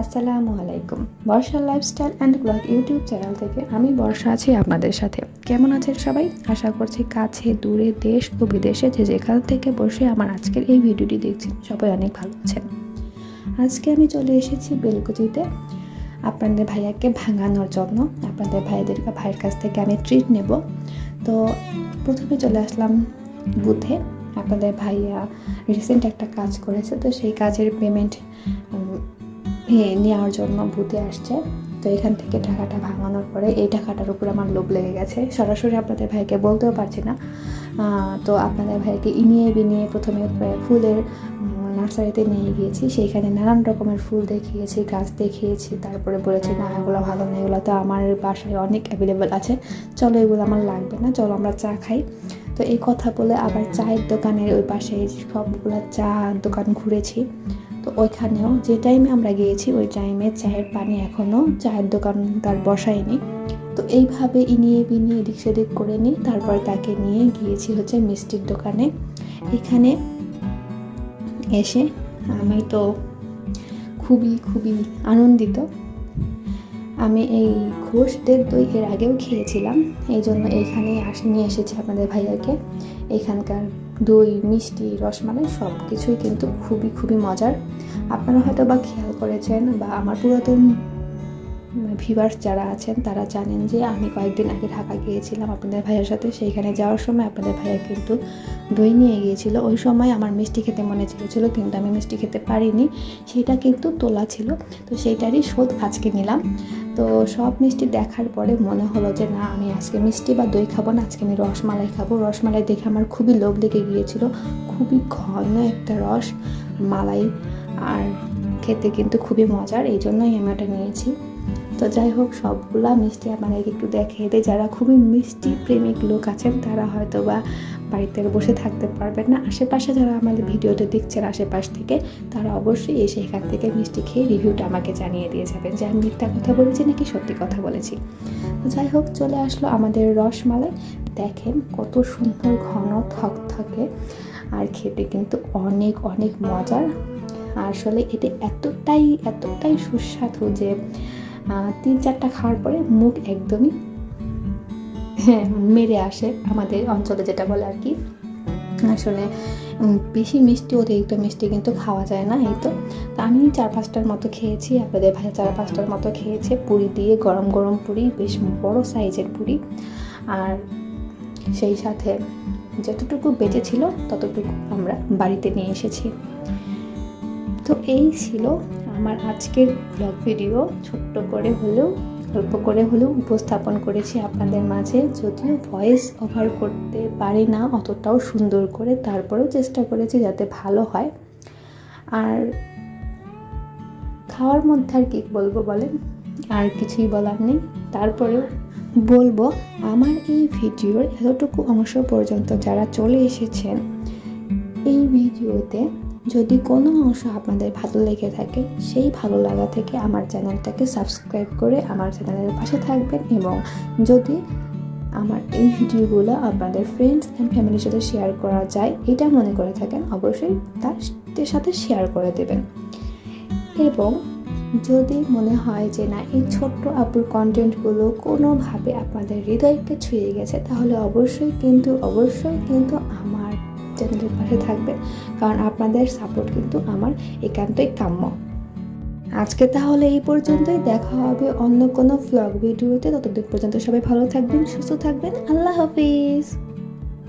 আসসালামু আলাইকুম। Barsha lifestyle and blog YouTube channel থেকে আমি বর্ষা আছি আপনাদের সাথে। কেমন আছেন সবাই? আশা করছি কাছে, দূরে, দেশ ও বিদেশে যে যেখান থেকে বসে আমার আজকের এই ভিডিওটি দেখছেন, সবাই অনেক ভালো আছেন। আজকে আমি চলে এসেছি বেলকুচিতে। আপনাদের ভাইয়াকে ভাঙানোর জন্য। আপনাদের ভাইদের ভাইয়ের কাছ থেকে আমি ট্রিট নেব। তো প্রথমে চলে আসলাম বুথে। আপনাদের ভাইয়া রিসেন্ট একটা কাজ করেছে, তো সেই কাজের পেমেন্ট নেওয়ার জন্য বুথে আসছে। তো এখান থেকে টাকাটা ভাঙানোর পরে এই টাকাটার উপর আমার লোভ লেগে গেছে। সরাসরি আপনাদের ভাইকে বলতেও পারছি না। তো আপনাদের ভাইকে ইনিয়ে বিনিয়ে প্রথমে ফুলের নার্সারিতে নিয়ে গিয়েছি। সেইখানে নানান রকমের ফুল দেখিয়েছি, গাছ দেখিয়েছি, তারপরে বলেছি, না, এগুলো ভালো না, এগুলো তো আমার বাসায় অনেক অ্যাভেলেবেল আছে। চলো এগুলো আমার লাগবে না, চলো আমরা চা খাই। তো এই কথা বলে আবার চায়ের দোকানের ওই পাশে সবগুলো চা দোকান ঘুরেছি। তো ওইখানেও যে টাইমে আমরা গিয়েছি, ওই টাইমে চায়ের পানি এখনও চায়ের দোকান তার বসায়নি। তো এইভাবে ইনিয়ে বিনিয়ে এদিক সেদিক করে নিই তারপরে তাকে নিয়ে গিয়েছি হচ্ছে মিষ্টির দোকানে। এখানে এসে আমি তো খুবই খুবই আনন্দিত। আমি এই ঘোষদের দই এর আগেও খেয়েছিলাম এই জন্য এইখানে আস, নিয়ে এসেছি আপনাদের ভাইয়াকে। এখানকার দই, মিষ্টি, রসমালাই সব কিছুই কিন্তু খুবই খুবই মজার। আপনারা হয়তো বা খেয়াল করেছেন বা আমার পুরাতন ভিভার্স যারা আছেন, তারা জানেন যে আমি কয়েকদিন আগে ঢাকা গিয়েছিলাম আপনাদের ভাইয়ের সাথে। সেইখানে যাওয়ার সময় আপনাদের ভাইয়া কিন্তু দই নিয়ে গিয়েছিল। ওই সময় আমার মিষ্টি খেতে মনে চেয়েছিল, কিন্তু আমি মিষ্টি খেতে পারিনি। সেটা কিন্তু তোলা ছিল। তো সেইটারই শোধ আজকে নিলাম। তো সব মিষ্টি দেখার পরে মনে হলো যে, না, আমি আজকে মিষ্টি বা দই খাব না, আজকে আমি রসমালাই খাব। রসমালাই দেখে আমার খুবই লোভ লেগে গিয়েছিল। খুবই ঘন একটা রস, মালাই, আর খেতে কিন্তু খুবই মজার, এই জন্যই আমি ওটা নিয়েছি। তো যাই হোক, সবগুলা মিষ্টি আপনাদেরকে একটু দেখিয়ে দিই যারা খুবই মিষ্টি প্রেমিক লোক আছেন, তারা হয়তো বা বাড়িতে বসে থাকতে পারবেন না। আশেপাশে যারা আমাদের ভিডিওটা দেখছেন আশেপাশ থেকে, তারা অবশ্যই এসে এখান থেকে মিষ্টি খেয়ে রিভিউটা আমাকে জানিয়ে দিয়ে যাবেন যে আমি মিথ্যা কথা বলেছি নাকি সত্যি কথা বলেছি। যাই হোক, চলে আসলো আমাদের রসমালাই। দেখেন কত সুন্দর ঘন থক থাকে আর খেতে কিন্তু অনেক অনেক মজার। আসলে এটা এতটাই এতটাই সুস্বাদু যে তিন চারটা খাওয়ার পরে মুখ একদমই হ্যাঁ মেরে আসে আমাদের অঞ্চলে যেটা বলে আর কি। আসলে বেশি মিষ্টি, অতিরিক্ত মিষ্টি কিন্তু খাওয়া যায় না এই তো। আমি চার পাঁচটার মতো খেয়েছি, আপনাদের ভাই চার পাঁচটার মতো খেয়েছে। পুরি দিয়ে গরম গরম পুরি, বেশ বড় সাইজের পুরি। আর সেই সাথে যতটুকু বেঁচে ছিল ততটুকু আমরা বাড়িতে নিয়ে এসেছি। তো এই ছিল আমার আজকের ব্লগ ভিডিও ছোট্ট করে হলেও অল্প করে হলেও উপস্থাপন করেছি আপনাদের মাঝে। যদিও ভয়েস ওভার করতে পারি না অতটাও সুন্দর করে, তারপরেও চেষ্টা করেছি যাতে ভালো হয়। আর খাওয়ার মধ্যে আর কি বলব বলেন? আর কিছুই বলার নেই। তারপরেও বলব, আমার এই ভিডিওর এতটুকু অংশ পর্যন্ত যারা চলে এসেছেন, এই ভিডিওতে যদি কোনো অংশ আপনাদের ভালো লেগে থাকে, সেই ভালো লাগা থেকে আমার চ্যানেলটাকে সাবস্ক্রাইব করে আমার চ্যানেলের পাশে থাকবেন এবং যদি আমার এই ভিডিওগুলো আপনাদের ফ্রেন্ডস অ্যান্ড ফ্যামিলির সাথে শেয়ার করা যায়, এটা মনে করে থাকেন, অবশ্যই তার সাথে শেয়ার করে দেবেন। এবং যদি মনে হয় যে না, এই ছোট্ট আপুর কন্টেন্টগুলো কোনোভাবে আপনাদের হৃদয়কে ছুঁয়ে গেছে, তাহলে অবশ্যই কিন্তু অবশ্যই কিন্তু আমার চ্যানেলের পাশে থাকবেন কারণ আপনাদের সাপোর্ট কিন্তু আমার একান্তই কাম্য। আজকে তাহলে এই পর্যন্তই। দেখা হবে অন্য কোনো ফ্লগ ভিডিওতে ততদিন পর্যন্ত সবাই ভালো থাকবেন, সুস্থ থাকবেন। আল্লাহ হাফিজ।